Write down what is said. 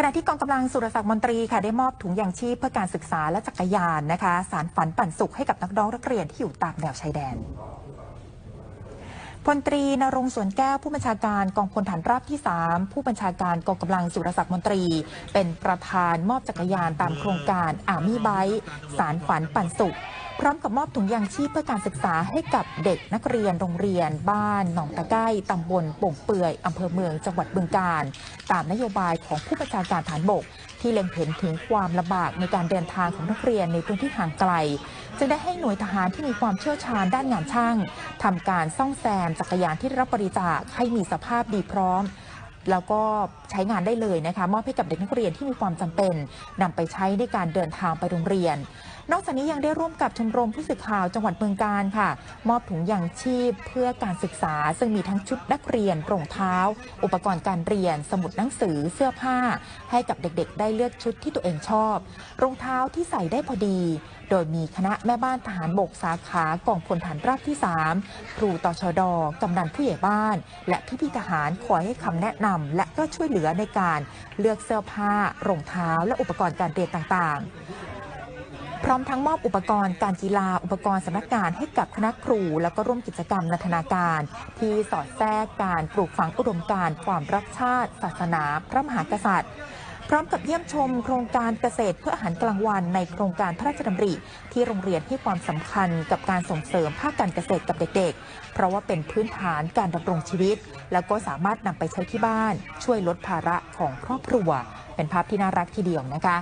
ขณะที่กองกำลังสุรศักดิ์มนตรีค่ะได้มอบถุงยางชีพเพื่อการศึกษาและจักรยานนะคะ สารฝันปั่นสุขให้กับนักน้องนักเรียนที่อยู่ตามแนวชายแดนพลตรีนรงสวนแก้วผู้บัญชาการกองพลฐานราบที่ 3 ผู้บัญชาการกองกำลังสุรศักดิ์มนตรี เป็นประธานมอบจักรยานตามโครงการอามี่ไบสารฝันปั่นสุข พร้อมกับมอบถุงยางชีพเพื่อการศึกษาให้กับเด็กนักเรียนโรงเรียน บ้านหนองตะไก้ตำบลโป่งเปื่อยอำเภอเมืองจังหวัดบึงกาฬตามนโยบายของผู้บัญชาการฐานบก ที่เล็งเห็นถึงความลำบากในการเดินทางของนักเรียนในพื้นที่ห่างไกล จึงได้ให้หน่วยทหารที่มีความเชี่ยวชาญด้านงานช่างทำการซ่อมแซมจักรยานที่รับบริจาคให้มีสภาพดีพร้อมแล้วก็ใช้งานได้เลยนะคะ มอบให้กับเด็กนักเรียนที่มีความจำเป็นนำไปใช้ในการเดินทางไปโรงเรียน นอกจากนี้ยังได้ร่วมกับชมรมผู้สื่อข่าวจังหวัดเมืองการค่ะ มอบถุงยางชีพเพื่อการศึกษา ซึ่งมีทั้งชุดนักเรียนรองเท้า อุปกรณ์การเรียน สมุดหนังสือเสื้อผ้า ให้กับเด็กๆ ได้เลือกชุดที่ตัวเองชอบ รองเท้าที่ใส่ได้พอดี โดยมีคณะแม่บ้านทหารบกสาขากองพลฐานราบที่ 3 ครูตชดกำนันผู้ใหญ่บ้าน และพี่พี่ทหารคอยให้คำแนะนำและก็ช่วยเหลือในการเลือกเสื้อผ้ารองเท้าและอุปกรณ์การเรียนต่างๆ พร้อมทั้งมอบอุปกรณ์การกีฬาอุปกรณ์สำนักงานให้กับคณะครู แล้วก็ร่วมกิจกรรมนันทนาการ ที่สอดแทรกการปลูกฝังอุดมการณ์ความรักชาติ ศาสนา พระมหากษัตริย์ พร้อมกับเยี่ยมชมโครงการเกษตรเพื่ออาหารกลางวันในโครงการพระราชดำริ ที่โรงเรียนให้ความสำคัญกับการส่งเสริมภาคการเกษตรกับเด็ก ๆ เพราะว่าเป็นพื้นฐานการดำรงชีวิต แล้วก็สามารถนำไปใช้ที่บ้าน ช่วยลดภาระของครอบครัว เป็นภาพที่น่ารักทีเดียวนะคะ